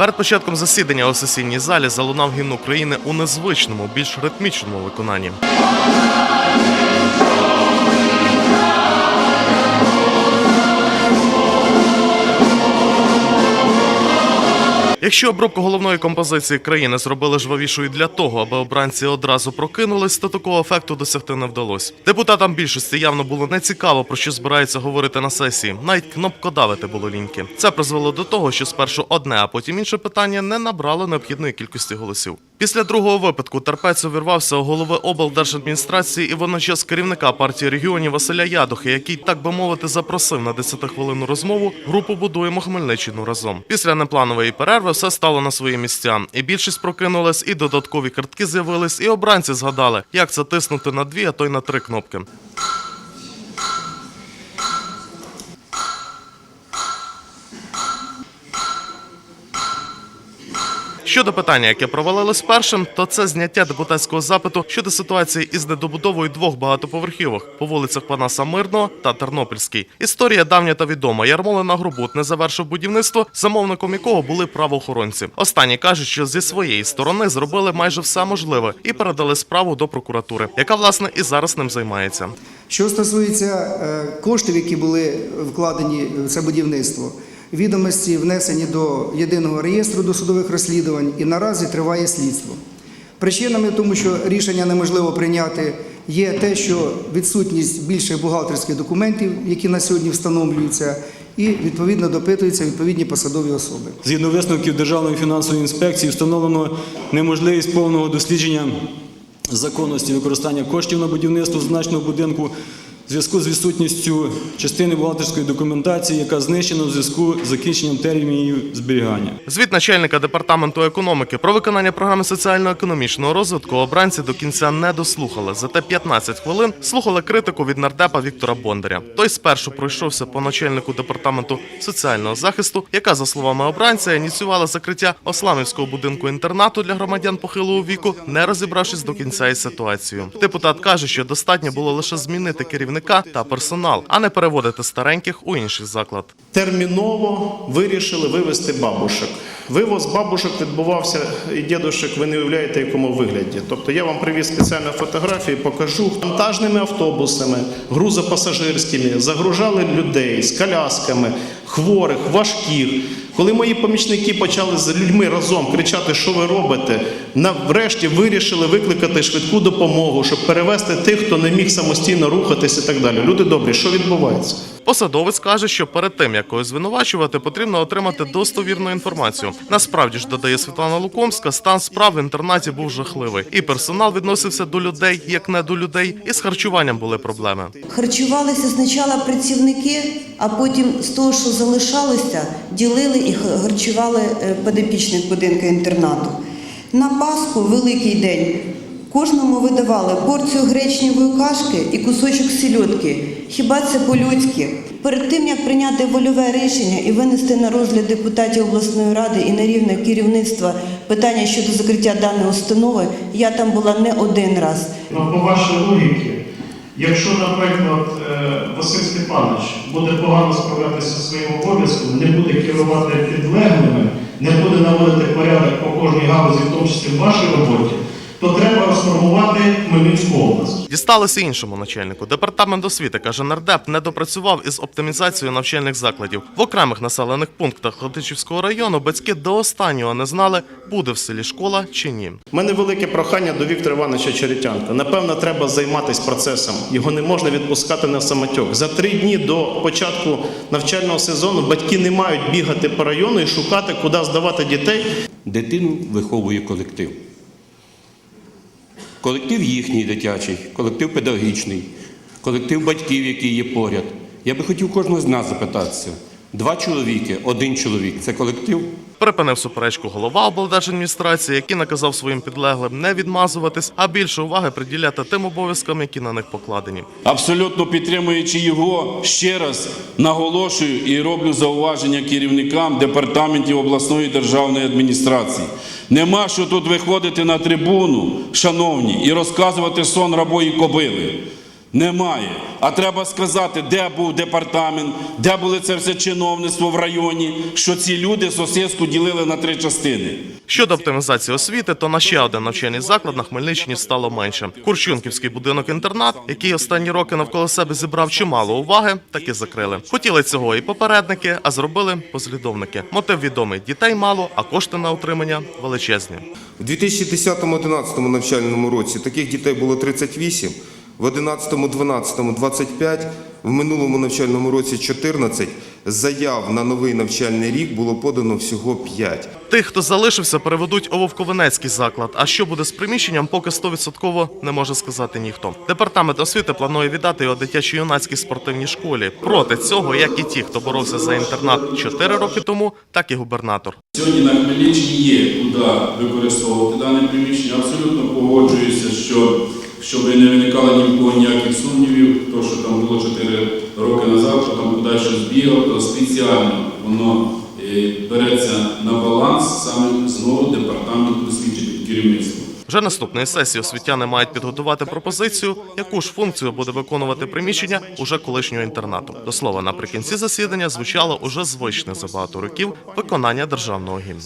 Перед початком засідання у сесійній залі залунав гімн України у незвичному, більш ритмічному виконанні. Якщо обробку головної композиції країни зробили жвавішою для того, аби обранці одразу прокинулись, то такого ефекту досягти не вдалося. Депутатам більшості явно було нецікаво, про що збираються говорити на сесії. Навіть кнопкодавити було ліньки. Це призвело до того, що спершу одне, а потім інше питання не набрало необхідної кількості голосів. Після другого випадку терпець увірвався у голови облдержадміністрації і водночас керівника партії регіонів Василя Ядухи, який, так би мовити, запросив на 10-хвилинну розмову групу Будуємо Хмельниччину разом. Після непланової перерви все стало на свої місця. І більшість прокинулась, і додаткові картки з'явились, і обранці згадали, як це тиснути на дві, а то й на три кнопки. Щодо питання, яке провалилось першим, то це зняття депутатського запиту щодо ситуації із недобудовою двох багатоповерхівок по вулицях Панаса Мирного та Тернопільській. Історія давня та відома. Ярмолина Грубут не завершив будівництво, замовником якого були правоохоронці. Останні кажуть, що зі своєї сторони зробили майже все можливе і передали справу до прокуратури, яка власне і зараз ним займається. Що стосується е, коштів, які були вкладені в це будівництво, відомості внесені до єдиного реєстру досудових розслідувань і наразі триває слідство. Причинами тому, що рішення неможливо прийняти, є те, що відсутність більших бухгалтерських документів, які на сьогодні встановлюються, і відповідно допитуються відповідні посадові особи. Згідно висновків Державної фінансової інспекції встановлено неможливість повного дослідження законності використання коштів на будівництво зазначеного будинку в зв'язку з відсутністю частини бухгалтерської документації, яка знищена в зв'язку з закінченням термінів зберігання. Звіт начальника департаменту економіки про виконання програми соціально-економічного розвитку обранці до кінця не дослухали. Зате 15 хвилин слухали критику від нардепа Віктора Бондаря. Той спершу пройшовся по начальнику департаменту соціального захисту, яка, за словами обранця, ініціювала закриття Осламівського будинку інтернату для громадян похилого віку, не розібравшись до кінця із ситуацією. Депутат каже, що достатньо було лише змінити керівника та персонал, а не переводити стареньких у інший заклад. терміново вирішили вивезти бабушек. Вивоз бабушек відбувався і дідушек, ви не уявляєте, якому вигляді. Тобто я вам привіз спеціальну фотографію, покажу вантажними автобусами, грузопасажирськими, загружали людей з колясками, хворих, важких. Коли мої помічники почали з людьми разом кричати, що ви робите, нарешті вирішили викликати швидку допомогу, щоб перевезти тих, хто не міг самостійно рухатись і так далі. Люди добрі, що відбувається? Посадовець каже, що перед тим як когось звинувачувати, потрібно отримати достовірну інформацію. Насправді ж додає Світлана Лукомська, стан справ в інтернаті був жахливий, і персонал відносився до людей як не до людей, і з харчуванням були проблеми. Харчувалися спочатку працівники, а потім з того, що залишалося, ділили і харчували е, підопічних будинку інтернату. На Пасху, великий день, кожному видавали порцію гречневої кашки і кусочок сільотки. Хіба це по-людськи? Перед тим як прийняти вольове рішення і винести на розгляд депутатів обласної ради і на рівне керівництва питання щодо закриття даної установи, я там була не один раз. Ну, по вашій логіці, якщо, наприклад, е, Василь Степанович буде погано справлятися зі своїм обов'язком, не буде керувати підлеглими, не буде наводити порядок по кожній галузі, в тому числі в вашій роботі, то треба розформувати Хмельницьку область. Дісталося іншому начальнику. Департамент освіти каже, нардеп не допрацював із оптимізацією навчальних закладів. В окремих населених пунктах Хотичівського району батьки до останнього не знали, буде в селі школа чи ні. У мене велике прохання до Віктора Івановича Черетянка. Напевно, треба займатися процесом. Його не можна відпускати на самотьок. За три дні до початку навчального сезону батьки не мають бігати по району і шукати, куди здавати дітей. Дитину виховує колектив. Колектив їхній дитячий, колектив педагогічний, колектив батьків, який є поряд. Я би хотів кожного з нас запитатися: два чоловіки, один чоловік це колектив. Припинив суперечку голова облдержадміністрації, який наказав своїм підлеглим не відмазуватись, а більше уваги приділяти тим обов'язкам, які на них покладені. Абсолютно підтримуючи його, ще раз наголошую і роблю зауваження керівникам департаментів обласної державної адміністрації. Нема що тут виходити на трибуну, шановні, і розказувати сон рабої кобили. Немає. А треба сказати, де був департамент, де були це все чиновництво в районі, що ці люди сосиску ділили на три частини. Щодо оптимізації освіти, то на ще один навчальний заклад на Хмельниччині стало менше. Курчунківський будинок-інтернат, який останні роки навколо себе зібрав чимало уваги, таки закрили. Хотіли цього і попередники, а зробили послідовники. Мотив відомий: дітей мало, а кошти на утримання величезні. У 2010-2011 навчальному році таких дітей було 38, в 2011-2012 – 25, в минулому навчальному році 14. Заяв на новий навчальний рік було подано всього 5. Тих, хто залишився, переведуть у Вовковенецький заклад. А що буде з приміщенням, поки 100% не може сказати ніхто. Департамент освіти планує віддати його дитячо-юнацькій спортивній школі. Проти цього, як і ті, хто боровся за інтернат 4 роки тому, так і губернатор. Сьогодні на Хмельниччині є куди використовувати дане приміщення. Абсолютно погоджуюся, що щоб не виникало ні в кого ніяких сумнівів, то що там було 4 роки назад, що там кудись щось бігав, то спеціально воно е, береться на баланс саме знову департамент освіти під керівництвом. Вже наступної сесії освітяни мають підготувати пропозицію, яку ж функцію буде виконувати приміщення уже колишнього інтернату. До слова, наприкінці засідання звучало уже звичне за багато років виконання державного гімну.